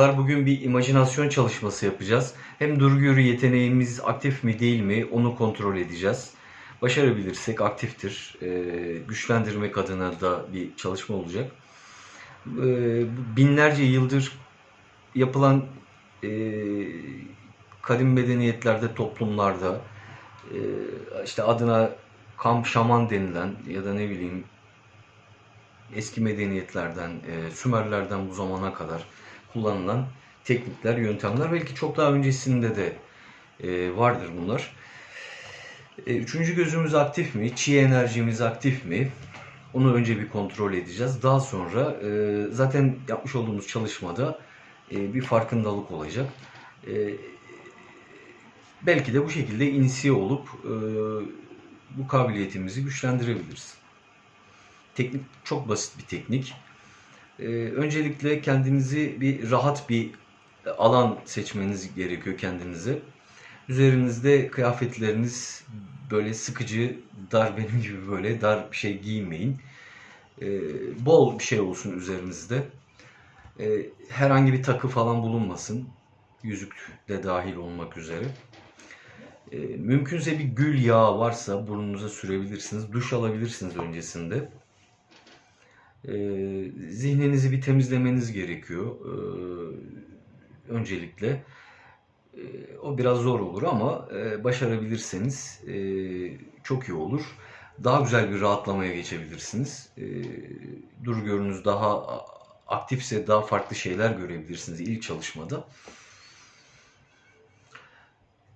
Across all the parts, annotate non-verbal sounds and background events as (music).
Merhabalar, bugün bir imajinasyon çalışması yapacağız. Hem durgu yürü yeteneğimiz aktif mi değil mi onu kontrol edeceğiz. Başarabilirsek aktiftir. Ee, güçlendirmek adına da bir çalışma olacak. Ee, binlerce yıldır yapılan e, kadim medeniyetlerde, toplumlarda e, işte adına kamp şaman denilen ya da ne bileyim eski medeniyetlerden, e, Sümerlerden bu zamana kadar kullanılan teknikler, yöntemler belki çok daha öncesinde de e, vardır bunlar. E, üçüncü gözümüz aktif mi? Çi enerjimiz aktif mi? Onu önce bir kontrol edeceğiz. Daha sonra e, zaten yapmış olduğumuz çalışmada e, bir farkındalık olacak. E, belki de bu şekilde inisiye olup e, bu kabiliyetimizi güçlendirebiliriz. Teknik çok basit bir teknik. Ee, öncelikle kendinizi bir rahat bir alan seçmeniz gerekiyor kendinize. Üzerinizde kıyafetleriniz böyle sıkıcı, dar benim gibi böyle dar bir şey giymeyin. Ee, bol bir şey olsun üzerinizde. Ee, herhangi bir takı falan bulunmasın. Yüzük de dahil olmak üzere. Ee, mümkünse bir gül yağı varsa burnunuza sürebilirsiniz. Duş alabilirsiniz öncesinde. Ee, zihninizi bir temizlemeniz gerekiyor. Ee, öncelikle. Ee, o biraz zor olur ama e, başarabilirseniz e, çok iyi olur. Daha güzel bir rahatlamaya geçebilirsiniz. Ee, dur görünüz daha aktifse daha farklı şeyler görebilirsiniz ilk çalışmada.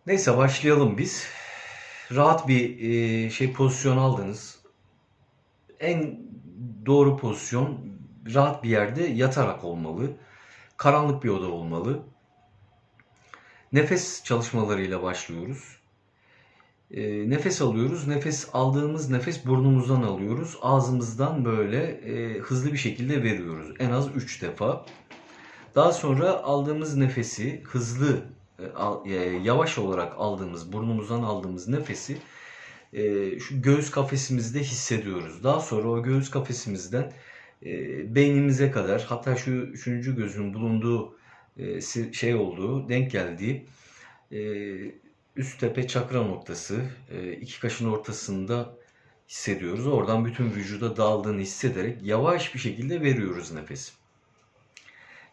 Neyse başlayalım biz. Rahat bir e, şey pozisyon aldınız. En doğru pozisyon rahat bir yerde yatarak olmalı. Karanlık bir oda olmalı. Nefes çalışmalarıyla başlıyoruz. E, nefes alıyoruz. Nefes aldığımız nefes burnumuzdan alıyoruz. Ağzımızdan böyle e, hızlı bir şekilde veriyoruz. En az 3 defa. Daha sonra aldığımız nefesi hızlı e, yavaş olarak aldığımız burnumuzdan aldığımız nefesi e, şu göğüs kafesimizde hissediyoruz. Daha sonra o göğüs kafesimizden e, beynimize kadar hatta şu üçüncü gözün bulunduğu e, şey olduğu, denk geldiği e, üst tepe çakra noktası e, iki kaşın ortasında hissediyoruz. Oradan bütün vücuda dağıldığını hissederek yavaş bir şekilde veriyoruz nefes.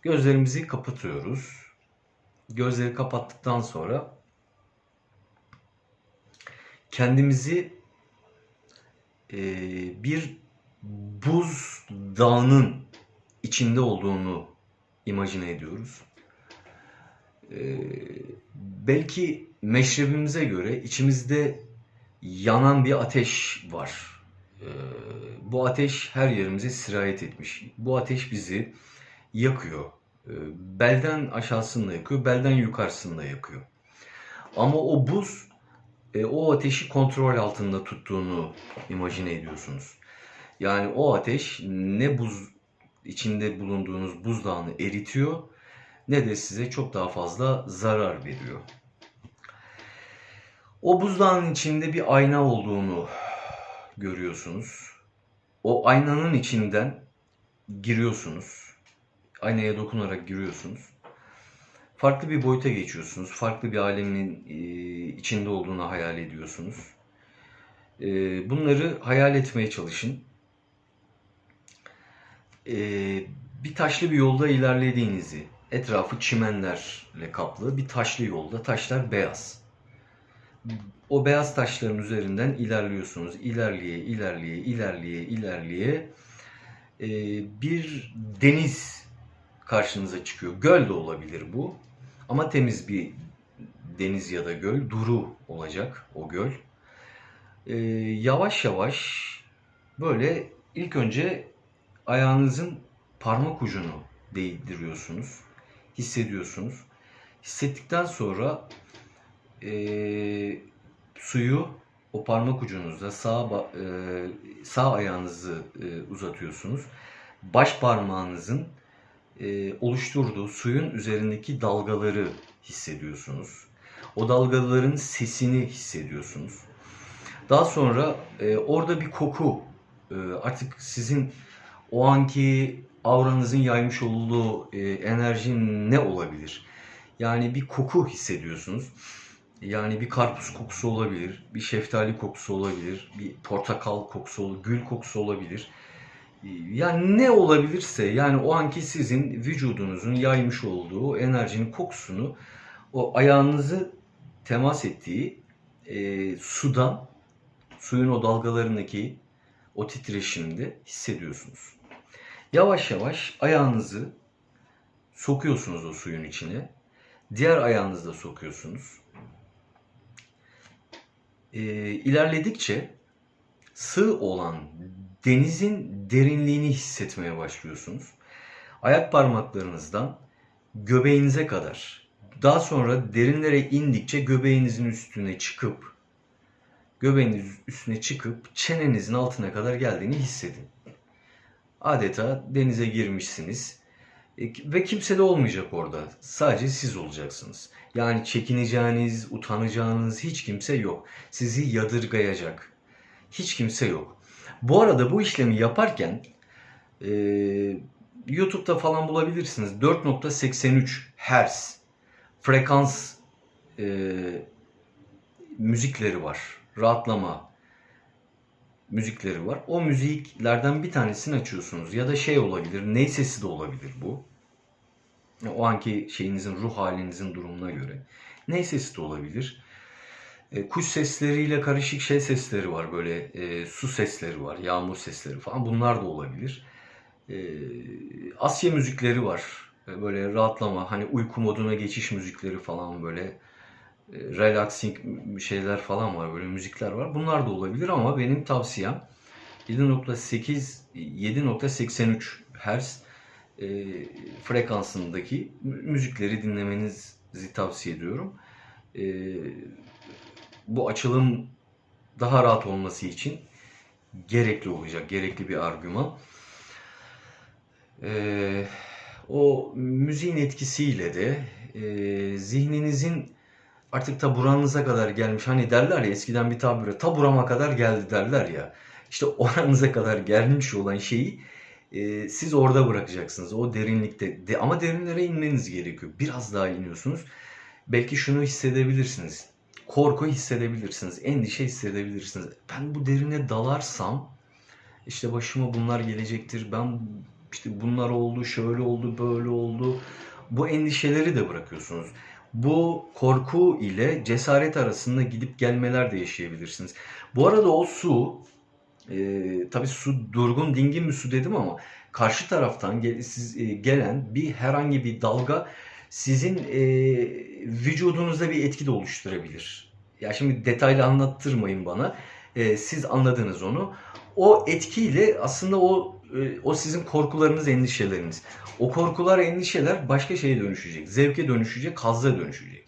Gözlerimizi kapatıyoruz. Gözleri kapattıktan sonra kendimizi e, bir buz dağının içinde olduğunu imajine ediyoruz. E, belki meşrebimize göre içimizde yanan bir ateş var. E, bu ateş her yerimize sirayet etmiş. Bu ateş bizi yakıyor. E, belden aşağısında yakıyor, belden yukarısında yakıyor. Ama o buz e, o ateşi kontrol altında tuttuğunu imajine ediyorsunuz. Yani o ateş ne buz içinde bulunduğunuz buzdağını eritiyor ne de size çok daha fazla zarar veriyor. O buzdağının içinde bir ayna olduğunu görüyorsunuz. O aynanın içinden giriyorsunuz. Aynaya dokunarak giriyorsunuz farklı bir boyuta geçiyorsunuz. Farklı bir alemin e, içinde olduğunu hayal ediyorsunuz. E, bunları hayal etmeye çalışın. E, bir taşlı bir yolda ilerlediğinizi, etrafı çimenlerle kaplı bir taşlı yolda, taşlar beyaz. O beyaz taşların üzerinden ilerliyorsunuz. İlerleye, ilerleye, ilerleye, ilerleye bir deniz karşınıza çıkıyor. Göl de olabilir bu. Ama temiz bir deniz ya da göl. Duru olacak o göl. Ee, yavaş yavaş böyle ilk önce ayağınızın parmak ucunu değdiriyorsunuz. Hissediyorsunuz. Hissettikten sonra e, suyu o parmak ucunuzda sağ e, sağ ayağınızı e, uzatıyorsunuz. Baş parmağınızın e, oluşturduğu suyun üzerindeki dalgaları hissediyorsunuz. O dalgaların sesini hissediyorsunuz. Daha sonra e, orada bir koku e, artık sizin o anki auranızın yaymış olduğu e, enerji ne olabilir? Yani bir koku hissediyorsunuz. Yani bir karpuz kokusu olabilir, bir şeftali kokusu olabilir, bir portakal kokusu gül kokusu olabilir. Yani ne olabilirse yani o anki sizin vücudunuzun yaymış olduğu enerjinin kokusunu o ayağınızı temas ettiği e, sudan, suyun o dalgalarındaki o titreşimde hissediyorsunuz. Yavaş yavaş ayağınızı sokuyorsunuz o suyun içine. Diğer ayağınızı da sokuyorsunuz. E, ilerledikçe sığ olan denizin derinliğini hissetmeye başlıyorsunuz. Ayak parmaklarınızdan göbeğinize kadar. Daha sonra derinlere indikçe göbeğinizin üstüne çıkıp göbeğiniz üstüne çıkıp çenenizin altına kadar geldiğini hissedin. Adeta denize girmişsiniz e, ve kimse de olmayacak orada. Sadece siz olacaksınız. Yani çekineceğiniz, utanacağınız hiç kimse yok. Sizi yadırgayacak hiç kimse yok. Bu arada bu işlemi yaparken e, YouTube'da falan bulabilirsiniz. 4.83 Hz frekans e, müzikleri var. Rahatlama müzikleri var. O müziklerden bir tanesini açıyorsunuz. Ya da şey olabilir, ney sesi de olabilir bu. O anki şeyinizin, ruh halinizin durumuna göre. Ney sesi de olabilir. E, kuş sesleriyle karışık şey sesleri var. Böyle e, su sesleri var, yağmur sesleri falan. Bunlar da olabilir. E, Asya müzikleri var. E, böyle rahatlama, hani uyku moduna geçiş müzikleri falan böyle e, relaxing şeyler falan var. Böyle müzikler var. Bunlar da olabilir ama benim tavsiyem 7.8 7.83 Hz e, frekansındaki müzikleri dinlemenizi tavsiye ediyorum. E, bu açılım daha rahat olması için gerekli olacak, gerekli bir argüman. Ee, o müziğin etkisiyle de e, zihninizin artık taburanıza kadar gelmiş. Hani derler ya eskiden bir tabire taburama kadar geldi derler ya. İşte (laughs) oranıza kadar gelmiş olan şeyi e, siz orada bırakacaksınız. O derinlikte. De, ama derinlere inmeniz gerekiyor. Biraz daha iniyorsunuz. Belki şunu hissedebilirsiniz korku hissedebilirsiniz, endişe hissedebilirsiniz. Ben bu derine dalarsam işte başıma bunlar gelecektir. Ben işte bunlar oldu, şöyle oldu, böyle oldu. Bu endişeleri de bırakıyorsunuz. Bu korku ile cesaret arasında gidip gelmeler de yaşayabilirsiniz. Bu arada o su, e, tabii su durgun, dingin bir su dedim ama karşı taraftan siz, e, gelen bir herhangi bir dalga sizin e, vücudunuzda bir etki de oluşturabilir. Ya şimdi detaylı anlattırmayın bana. E, siz anladınız onu. O etkiyle aslında o e, o sizin korkularınız, endişeleriniz. O korkular, endişeler başka şeye dönüşecek. Zevke dönüşecek, hazza dönüşecek.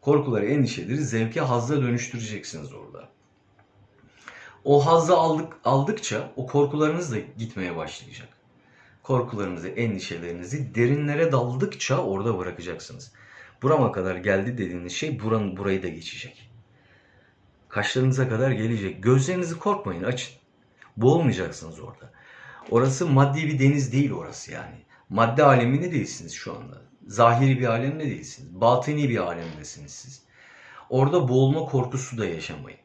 Korkuları, endişeleri zevke, hazza dönüştüreceksiniz orada. O hazzı aldık, aldıkça o korkularınız da gitmeye başlayacak korkularınızı, endişelerinizi derinlere daldıkça orada bırakacaksınız. Burama kadar geldi dediğiniz şey buranın burayı da geçecek. Kaşlarınıza kadar gelecek. Gözlerinizi korkmayın açın. Boğulmayacaksınız orada. Orası maddi bir deniz değil orası yani. Madde aleminde değilsiniz şu anda. Zahiri bir alemde değilsiniz. Batini bir alemdesiniz siz. Orada boğulma korkusu da yaşamayın.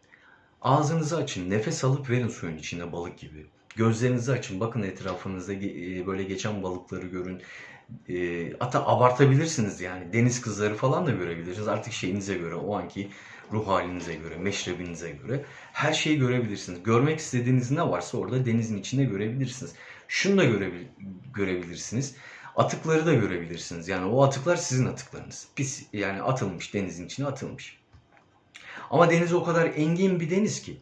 Ağzınızı açın. Nefes alıp verin suyun içinde balık gibi. Gözlerinizi açın. Bakın etrafınızda e, böyle geçen balıkları görün. E, hatta abartabilirsiniz yani. Deniz kızları falan da görebilirsiniz. Artık şeyinize göre, o anki ruh halinize göre, meşrebinize göre her şeyi görebilirsiniz. Görmek istediğiniz ne varsa orada denizin içinde görebilirsiniz. Şunu da görebil görebilirsiniz. Atıkları da görebilirsiniz. Yani o atıklar sizin atıklarınız. Pis yani atılmış denizin içine atılmış. Ama deniz o kadar engin bir deniz ki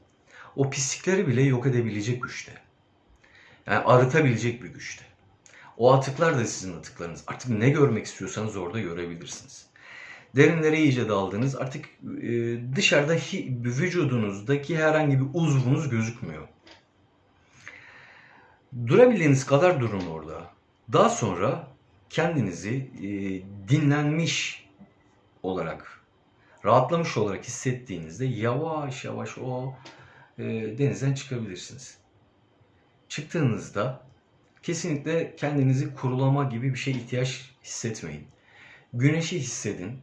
o pislikleri bile yok edebilecek güçte. Yani arıtabilecek bir güçte. O atıklar da sizin atıklarınız. Artık ne görmek istiyorsanız orada görebilirsiniz. Derinlere iyice daldınız. Artık e, dışarıda vücudunuzdaki herhangi bir uzvunuz gözükmüyor. Durabildiğiniz kadar durun orada. Daha sonra kendinizi e, dinlenmiş olarak, rahatlamış olarak hissettiğinizde yavaş yavaş o e, denizden çıkabilirsiniz. Çıktığınızda Kesinlikle kendinizi kurulama gibi bir şey ihtiyaç hissetmeyin. Güneşi hissedin.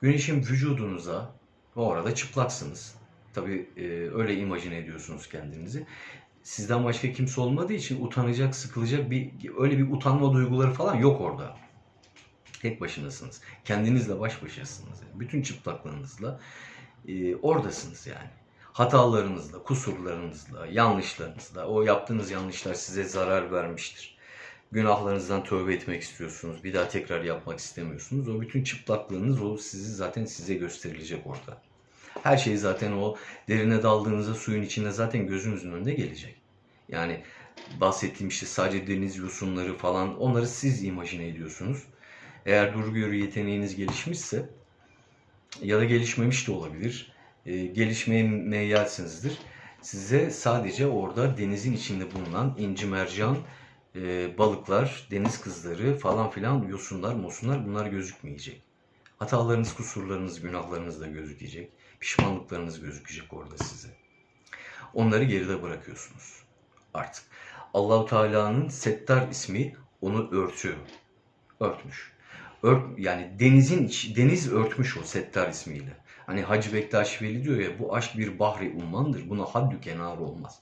Güneşin vücudunuza, o arada çıplaksınız. Tabii e, öyle imajine ediyorsunuz kendinizi. Sizden başka kimse olmadığı için utanacak, sıkılacak bir öyle bir utanma duyguları falan yok orada. Tek başınasınız. Kendinizle baş başasınız. Yani. Bütün çıplaklığınızla e, oradasınız yani. Hatalarınızla, kusurlarınızla, yanlışlarınızla, o yaptığınız yanlışlar size zarar vermiştir. Günahlarınızdan tövbe etmek istiyorsunuz. Bir daha tekrar yapmak istemiyorsunuz. O bütün çıplaklığınız o sizi zaten size gösterilecek orada. Her şey zaten o derine daldığınızda suyun içinde zaten gözünüzün önünde gelecek. Yani bahsettiğim işte sadece deniz yosunları falan onları siz imajine ediyorsunuz. Eğer durgu görü yeteneğiniz gelişmişse ya da gelişmemiş de olabilir. E, gelişmeye meyyalsinizdir. Size sadece orada denizin içinde bulunan inci mercan, e, balıklar, deniz kızları falan filan yosunlar, mosunlar bunlar gözükmeyecek. Hatalarınız, kusurlarınız, günahlarınız da gözükecek. Pişmanlıklarınız gözükecek orada size. Onları geride bırakıyorsunuz artık. Allahu Teala'nın Settar ismi onu örtüyor. Örtmüş. Ört, yani denizin iç, deniz örtmüş o Settar ismiyle. Hani Hacı Bektaş Veli diyor ya bu aşk bir bahri ummandır. Buna haddü kenarı olmaz.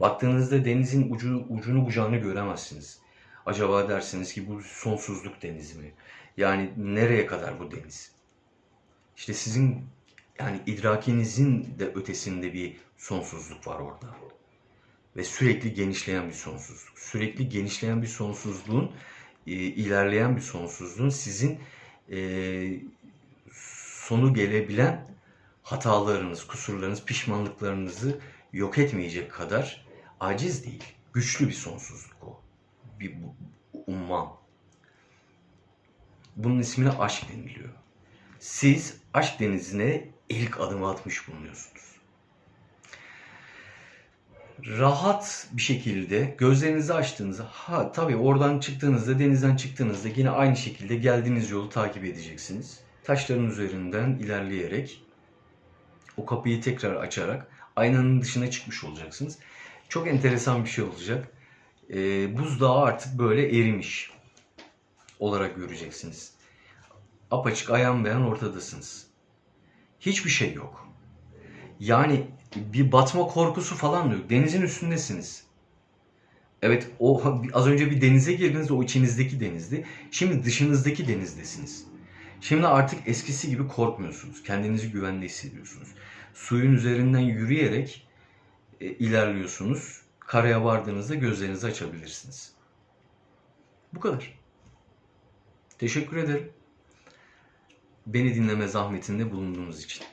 Baktığınızda denizin ucu, ucunu bucağını göremezsiniz. Acaba dersiniz ki bu sonsuzluk denizi mi? Yani nereye kadar bu deniz? İşte sizin yani idrakinizin de ötesinde bir sonsuzluk var orada. Ve sürekli genişleyen bir sonsuzluk. Sürekli genişleyen bir sonsuzluğun, e, ilerleyen bir sonsuzluğun sizin e, sonu gelebilen hatalarınız, kusurlarınız, pişmanlıklarınızı yok etmeyecek kadar aciz değil. Güçlü bir sonsuzluk o. Bir umman. Bunun ismine aşk deniliyor. Siz aşk denizine ilk adımı atmış bulunuyorsunuz. Rahat bir şekilde gözlerinizi açtığınızda, ha tabii oradan çıktığınızda, denizden çıktığınızda yine aynı şekilde geldiğiniz yolu takip edeceksiniz. Taşların üzerinden ilerleyerek o kapıyı tekrar açarak aynanın dışına çıkmış olacaksınız. Çok enteresan bir şey olacak. Ee, buzdağı artık böyle erimiş olarak göreceksiniz. Apaçık ayan beyan ortadasınız. Hiçbir şey yok. Yani bir batma korkusu falan yok. Denizin üstündesiniz. Evet o az önce bir denize girdiniz o içinizdeki denizdi. Şimdi dışınızdaki denizdesiniz. Şimdi artık eskisi gibi korkmuyorsunuz. Kendinizi güvende hissediyorsunuz. Suyun üzerinden yürüyerek e, ilerliyorsunuz. Karaya vardığınızda gözlerinizi açabilirsiniz. Bu kadar. Teşekkür ederim. Beni dinleme zahmetinde bulunduğunuz için.